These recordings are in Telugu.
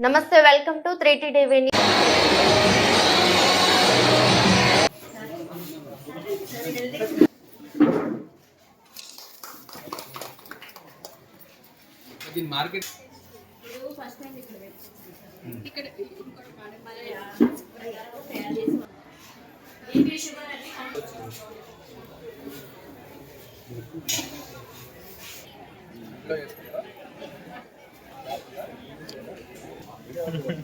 నమస్తే welcome to three T TV దీని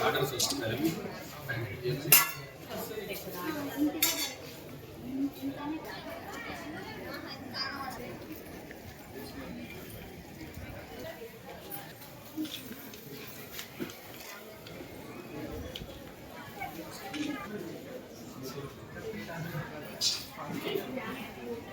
ఆర్డర్స్ వస్తున్నాయి తినబెట్టడానికి చిన్న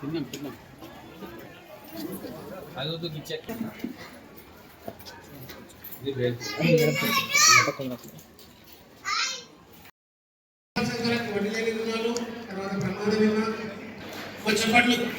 తిన్నాం తిన్నాం తర్వాత ప్రమాద బీమా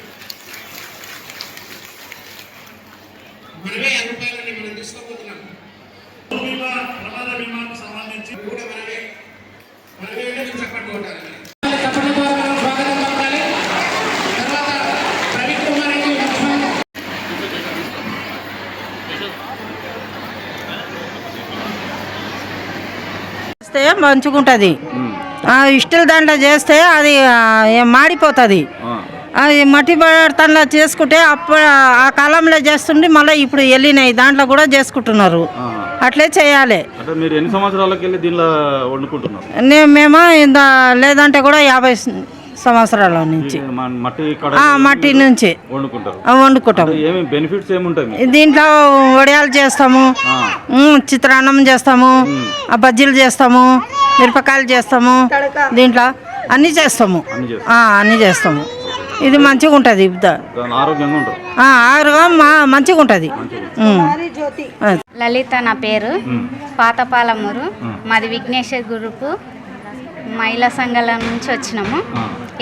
చేస్తే మంచిగుంటుంది ఇష్టల దాంట్లో చేస్తే అది మాడిపోతుంది. అది మట్టి బర్తన్లో చేసుకుంటే అప్పుడు ఆ కాలంలో చేస్తుంటే మళ్ళీ ఇప్పుడు వెళ్ళినాయి దాంట్లో కూడా చేసుకుంటున్నారు. అట్లే చేయాలి. మేము ఇంత లేదంటే కూడా యాభై సంవత్సరాల నుంచి. మట్టి కడ ఆ, మట్టి నుంచి. వండుకుంటాం. అంటే ఏమి బెనిఫిట్స్ ఏముంటాయి మీకు? దీంట్లో వడియాలు చేస్తాము చిత్రాన్నం చేస్తాము బజ్జీలు చేస్తాము మిరపకాయలు చేస్తాము దీంట్లో అన్నీ చేస్తాము. అన్ని చేస్తారు ఆ, అన్నీ చేస్తాము. ఇది మంచిగా ఉంటుంది. దాని ఆరోగ్యంగా ఉంటారు ఆరుగా మా మంచిగా ఉంటుంది. లలిత నా పేరు. పాతపాలమూరు. మాది విఘ్నేశ్వర్ గ్రూపు. మహిళా సంఘాల నుంచి వచ్చినాము.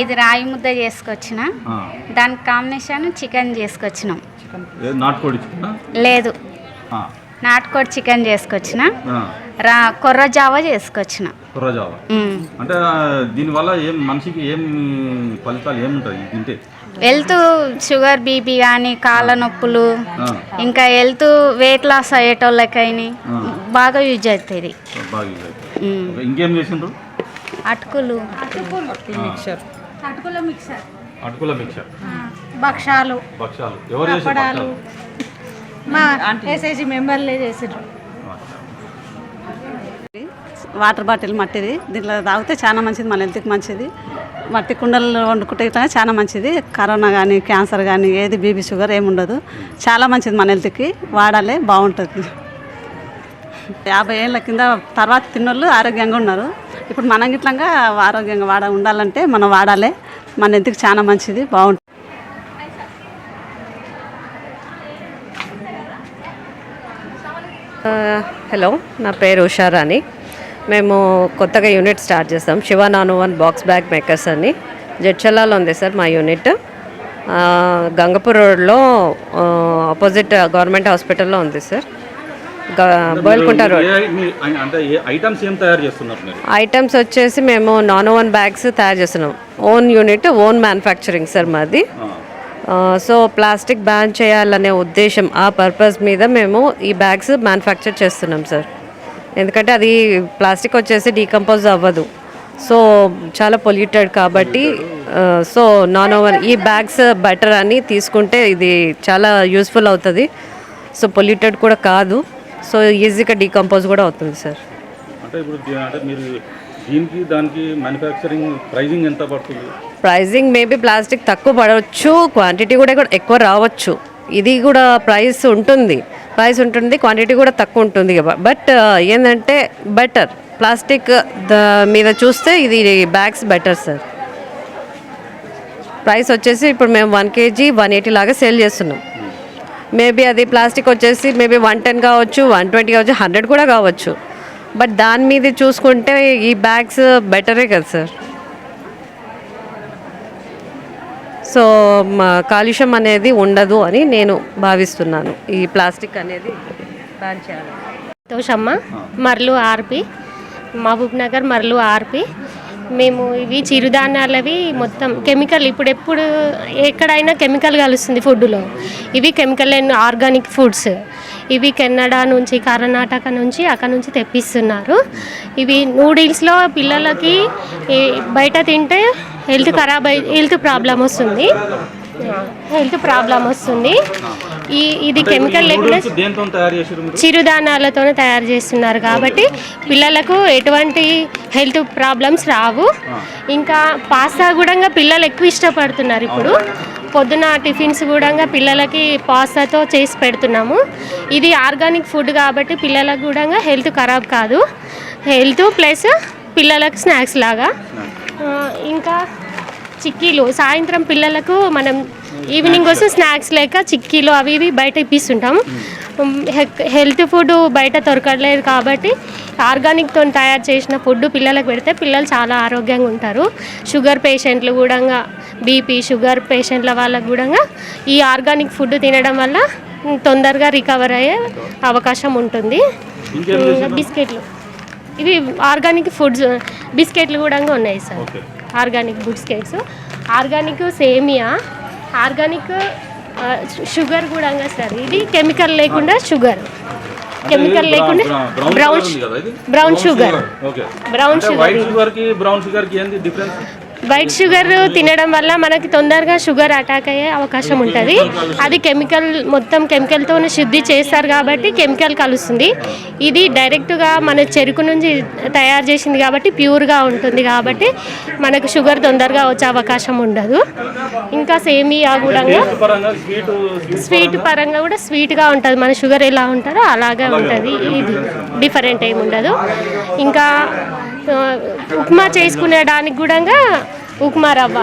ఇది రాయి ముద్ద చేసుకొచ్చిన. దానికి కాంబినేషన్ చికెన్ చేసుకొచ్చినాం? లేదు. నాటుకోడి చికెన్ చేసుకొచ్చిన. రా కొర్ర జావ చేసుకొచ్చిన. ఉమ్. అంటే దీనివల్ల ఏం మనిషికి ఏం ఫలితాలు ఏముంటాయి? తింటే. హెల్త్ షుగర్ బీపీ కానీ కాళ్ళ నొప్పులు ఇంకా హెల్త్ వెయిట్ లాస్ అయ్యేటోళ్ళకైనా బాగా యూజ్ అవుతుంది. ఇది అటుకులు. అటుకుల. మిక్చర్ భక్షాలు భక్ష్యాలు. ఎవరు భక్ష్యాలు? మా ఎస్ఐసి మెంబర్లే చేసిండ్రు వాటర్ బాటిల్ మట్టిది. దీంట్లో తాగితే చాలా మంచిది మన హెల్త్కి మంచిది. మట్టి కుండలు వండుకుంటే ఇట్లా చాలా మంచిది. కరోనా కానీ క్యాన్సర్ కానీ ఏది బీపీ షుగర్ ఏమి ఉండదు చాలా మంచిది మన హెల్త్కి. వాడాలి బాగుంటుంది. యాభై ఏళ్ళ కింద తర్వాత తిన్నోళ్ళు ఆరోగ్యంగా ఉన్నారు. ఇప్పుడు మనం గిట్లంగా ఆరోగ్యంగా వాడ ఉండాలంటే మనం వాడాలి. మన ఎందుకు చాలా మంచిది బాగుంటుంది హలో నా పేరు ఉషారాణి మేము కొత్తగా యూనిట్ స్టార్ట్ చేస్తాం శివ నాను వన్ బాక్స్ బ్యాగ్ మేకర్స్ అని. జడ్చల్లాలో ఉంది సార్ మా యూనిట్. గంగపూర్ రోడ్లో ఆపోజిట్ గవర్నమెంట్ హాస్పిటల్లో ఉంది సార్. బోల్కుంట రోడ్ ఐటమ్స్ ఏం తయారు చేస్తున్నారు మీరు? ఐటమ్స్ వచ్చేసి మేము నాన్ ఓన్ బ్యాగ్స్ తయారు చేస్తున్నాం. Own unit own manufacturing sir మాది. సో ప్లాస్టిక్ బ్యాన్ చేయాలనే ఉద్దేశం ఆ పర్పస్ మీద మేము ఈ బ్యాగ్స్ మ్యానుఫ్యాక్చర్ చేస్తున్నాం సార్ ఎందుకంటే అది ప్లాస్టిక్ వచ్చేసి డీకంపోజ్ అవ్వదు. సో చాలా పొల్యూటెడ్ కాబట్టి సో నాన్ ఓవర్ ఈ బ్యాగ్స్ బెటర్ అని తీసుకుంటే ఇది చాలా యూస్ఫుల్ అవుతుంది. సో పొల్యూటెడ్ కూడా కాదు. సో ఈజీగా డీకంపోజ్ కూడా అవుతుంది సార్. అంటే ఇప్పుడు దీ- అంటే మీరు దీనికి దానికి మ్యానుఫ్యాక్చరింగ్ ప్రైజింగ్ ఎంత పడుతుంది? ప్రైజింగ్ మేబీ ప్లాస్టిక్ తక్కువ పడవచ్చు క్వాంటిటీ కూడా ఎక్కువ రావచ్చు. ఇది కూడా ప్రైస్ ఉంటుంది. ప్రైస్ ఉంటుంది క్వాంటిటీ కూడా తక్కువ ఉంటుంది. బట్ ఏంటంటే బెటర్ ప్లాస్టిక్ ద- మీద చూస్తే ఇది బ్యాగ్స్ బెటర్ సార్ ప్రైస్ వచ్చేసి ఇప్పుడు మేము వన్ కేజీ వన్ ఎయిటీ లాగా సేల్ చేస్తున్నాం. మేబీ అది ప్లాస్టిక్ వచ్చేసి మేబీ వన్ టెన్ కావచ్చు వన్ ట్వంటీ కావచ్చు హండ్రెడ్ కూడా కావచ్చు. బట్ దాని మీద చూసుకుంటే ఈ బ్యాగ్స్ బెటరే కదా సార్. సో మా కాలుష్యం అనేది ఉండదు అని నేను భావిస్తున్నాను. ఈ ప్లాస్టిక్ అనేది బ్యాన్ చేయాలి. సంతోషమ్మ మర్లు ఆర్పి. మహబూబ్ నగర్ మర్లు ఆర్పి. మేము ఇవి చిరుధాన్యాలవి మొత్తం కెమికల్ ఇప్పుడు ఎప్పుడు ఎక్కడైనా కెమికల్ కలుస్తుంది ఫుడ్లో. ఇవి కెమికల్ అండ్ ఆర్గానిక్ ఫుడ్స్. ఇవి కెనడా నుంచి కర్ణాటక నుంచి అక్కడ నుంచి తెప్పిస్తున్నారు. ఇవి నూడిల్స్లో పిల్లలకి బయట తింటే హెల్త్ ఖరాబ్ అయి హెల్త్ ప్రాబ్లం వస్తుంది. హెల్త్ ప్రాబ్లం వస్తుంది. ఈ ఇది కెమికల్ లేకుండా చిరుధాన్యాలతోనే తయారు చేస్తున్నారు కాబట్టి పిల్లలకు ఎటువంటి హెల్త్ ప్రాబ్లమ్స్ రావు. ఇంకా పాస్తా కూడా పిల్లలు ఎక్కువ ఇష్టపడుతున్నారు ఇప్పుడు. పొద్దున టిఫిన్స్ కూడా పిల్లలకి పాస్తాతో చేసి పెడుతున్నాము. ఇది ఆర్గానిక్ ఫుడ్ కాబట్టి పిల్లలకు కూడా హెల్త్ ఖరాబ్ కాదు. హెల్త్ ప్లస్ పిల్లలకు స్నాక్స్ లాగా. ఇంకా చిక్కీలు. సాయంత్రం పిల్లలకు మనం ఈవినింగ్ వస్తే స్నాక్స్ లేక చిక్కీలు అవి ఇవి బయట ఇప్పిస్తుంటాం. హెల్త్ ఫుడ్ బయట దొరకట్లేదు కాబట్టి ఆర్గానిక్తో తయారు చేసిన ఫుడ్ పిల్లలకు పెడితే పిల్లలు చాలా ఆరోగ్యంగా ఉంటారు. షుగర్ పేషెంట్లు కూడా బీపీ షుగర్ పేషెంట్ల వాళ్ళకు కూడా ఈ ఆర్గానిక్ ఫుడ్ తినడం వల్ల తొందరగా రికవర్ అయ్యే అవకాశం ఉంటుంది? బిస్కెట్లు. ఇవి ఆర్గానిక్ ఫుడ్స్ బిస్కెట్లు కూడా ఉన్నాయి సార్. ఆర్గానిక్ బిస్కెట్స్ ఆర్గానిక్ సేమియా ఆర్గానిక్ షుగర్ కూడా సార్. ఇది కెమికల్ లేకుండా షుగర్. కెమికల్ లేకుండా brown brown sugar brown sugar. షుగర్కి బ్రౌన్ షుగర్కి ఏంది డిఫరెన్స్? వైట్ షుగర్ తినడం వల్ల మనకి తొందరగా షుగర్ అటాక్ అయ్యే అవకాశం ఉంటుంది. అది కెమికల్ మొత్తం కెమికల్తో శుద్ధి చేస్తారు కాబట్టి కెమికల్ కలుస్తుంది. ఇది డైరెక్ట్గా మన చెరుకు నుంచి తయారు చేసింది కాబట్టి ప్యూర్గా ఉంటుంది కాబట్టి మనకు షుగర్ తొందరగా వచ్చే అవకాశం ఉండదు. ఇంకా సేమియా కూడా స్వీట్ పరంగా కూడా స్వీట్గా ఉంటుంది. మన షుగర్ ఎలా ఉంటుందో అలాగే ఉంటుంది. ఇది డిఫరెంట్ ఏమి ఉండదు. ఇంకా ఉప్మా చేసుకునేడానికి కూడా ఉప్మా రవ్వ.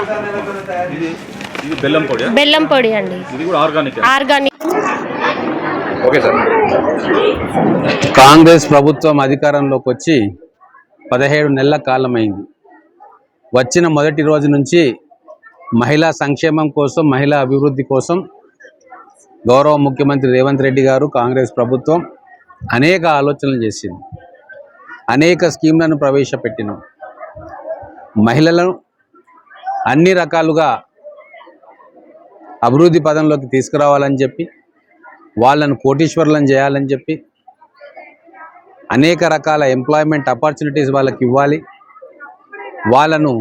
బెల్లం పొడి బెల్లం పొడి అండి. ఇది కూడా organic organic. Okay sir. Congress ప్రభుత్వం అధికారంలోకి వచ్చి పదిహేడు నెలల కాలమైంది. వచ్చిన మొదటి రోజు నుంచి మహిళా సంక్షేమం కోసం మహిళా అభివృద్ధి కోసం గౌరవ ముఖ్యమంత్రి రేవంత్ రెడ్డి గారు కాంగ్రెస్ ప్రభుత్వం అనేక ఆలోచనలు చేసింది. అనేక స్కీమ్లను ప్రవేశపెట్టినాం. మహిళలను అన్ని రకాలుగా అభివృద్ధి పదంలోకి తీసుకురావాలని చెప్పి వాళ్ళను కోటీశ్వరులను చేయాలని చెప్పి అనేక రకాల ఎంప్లాయ్మెంట్ ఆపర్చునిటీస్ వాళ్ళకి ఇవ్వాలి. వాళ్ళను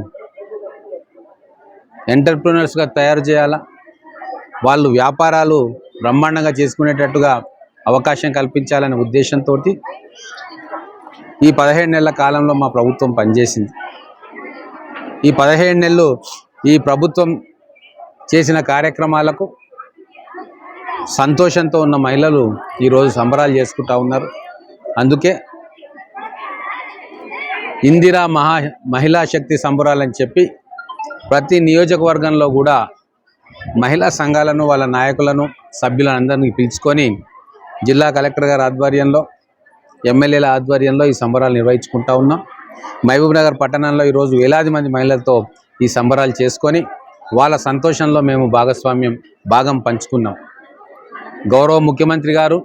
ఎంటర్ప్రినర్స్గా తయారు చేయాలా? వాళ్ళు వ్యాపారాలు బ్రహ్మాండంగా చేసుకునేటట్టుగా అవకాశం కల్పించాలనే ఉద్దేశంతో ఈ పదిహేడు నెలల కాలంలో మా ప్రభుత్వం పనిచేసింది. ఈ పదిహేడు నెలలు ఈ ప్రభుత్వం చేసిన కార్యక్రమాలకు సంతోషంతో ఉన్న మహిళలు ఈరోజు సంబరాలు చేసుకుంటా ఉన్నారు. అందుకే ఇందిరా మహా మహిళా శక్తి సంబరాలని చెప్పి ప్రతి నియోజకవర్గంలో కూడా మహిళా సంఘాలను వాళ్ళ నాయకులను సభ్యులను అందరినీ పిలుచుకొని జిల్లా కలెక్టర్ గారి ఆధ్వర్యంలో ఎమ్మెల్యేల ఆధ్వర్యంలో ఈ సంబరాలు నిర్వహించుకుంటా ఉన్నాం. మహబూబ్ నగర్ పట్టణంలో ఈరోజు వేలాది మంది మహిళలతో ఈ సంబరాలు చేసుకొని వాళ్ళ సంతోషంలో మేము భాగస్వామ్యం భాగం పంచుకున్నాం. గౌరవ ముఖ్యమంత్రి గారు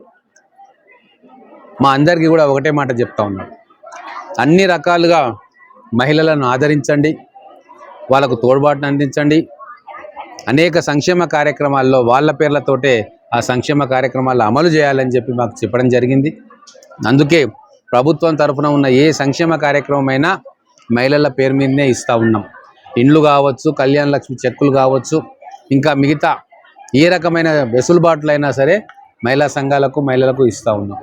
మా అందరికీ కూడా ఒకటే మాట చెప్తా ఉన్నాం. అన్ని రకాలుగా మహిళలను ఆదరించండి వాళ్ళకు తోడ్బాటును అందించండి. అనేక సంక్షేమ కార్యక్రమాల్లో వాళ్ళ పేర్లతోటే ఆ సంక్షేమ కార్యక్రమాలు అమలు చేయాలని చెప్పి మాకు చెప్పడం జరిగింది. అందుకే ప్రభుత్వం తరఫున ఉన్న ఏ సంక్షేమ కార్యక్రమం మహిళల పేరు మీదనే ఇస్తూ ఉన్నాం. ఇండ్లు కావచ్చు కళ్యాణ లక్ష్మి చెక్కులు కావచ్చు ఇంకా మిగతా ఏ రకమైన వెసులుబాట్లు అయినా సరే మహిళా సంఘాలకు మహిళలకు ఇస్తూ ఉన్నాం.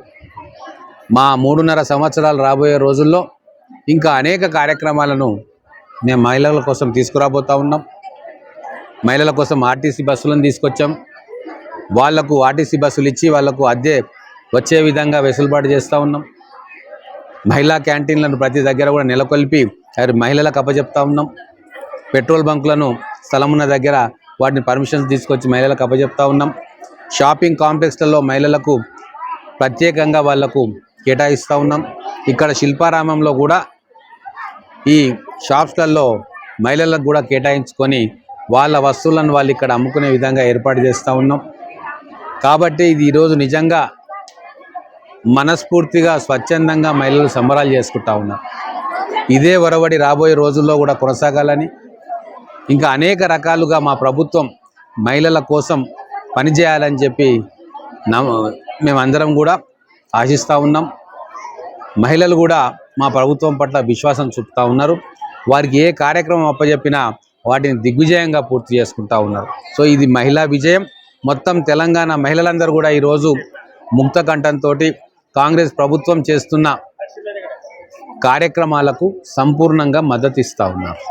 మా మూడున్నర సంవత్సరాలు రాబోయే రోజుల్లో ఇంకా అనేక కార్యక్రమాలను మేము మహిళల కోసం తీసుకురాబోతా ఉన్నాం. మహిళల కోసం ఆర్టీసీ బస్సులను తీసుకొచ్చాం. వాళ్ళకు ఆర్టీసీ బస్సులు ఇచ్చి వాళ్ళకు అద్దె వచ్చే విధంగా వెసులుబాటు చేస్తూ ఉన్నాం. మహిళా క్యాంటీన్లను ప్రతి దగ్గర కూడా నెలకొల్పి మహిళలకు అప్పచెప్తా ఉన్నాం. పెట్రోల్ బంకులను స్థలం ఉన్న దగ్గర వాటిని పర్మిషన్స్ తీసుకొచ్చి మహిళలకు అప్పచెప్తా ఉన్నాం. షాపింగ్ కాంప్లెక్స్లలో మహిళలకు ప్రత్యేకంగా వాళ్ళకు కేటాయిస్తూ ఉన్నాం. ఇక్కడ శిల్పారామంలో కూడా ఈ షాప్స్లలో మహిళలకు కూడా కేటాయించుకొని వాళ్ళ వస్తువులను వాళ్ళు ఇక్కడ అమ్ముకునే విధంగా ఏర్పాటు చేస్తూ ఉన్నాం. కాబట్టి ఇది ఈరోజు నిజంగా మనస్ఫూర్తిగా స్వచ్ఛందంగా మహిళలు సంబరాలు చేసుకుంటా ఉన్నారు. ఇదే ఒరవడి రాబోయే రోజుల్లో కూడా కొనసాగాలని ఇంకా అనేక రకాలుగా మా ప్రభుత్వం మహిళల కోసం పనిచేయాలని చెప్పి మేమందరం కూడా ఆశిస్తూ ఉన్నాం. మహిళలు కూడా మా ప్రభుత్వం పట్ల విశ్వాసం చూపుతూ ఉన్నారు. వారికి ఏ కార్యక్రమం అప్పచెప్పినా వాటిని దిగ్విజయంగా పూర్తి చేసుకుంటా ఉన్నారు. సో ఇది మహిళా విజయం. మొత్తం తెలంగాణ మహిళలందరూ కూడా ఈరోజు ముక్త కంఠంతో కాంగ్రెస్ ప్రభుత్వం చేస్తున్న కార్యక్రమాలకు సంపూర్ణంగా మద్దతు ఇస్తూ ఉన్నారు.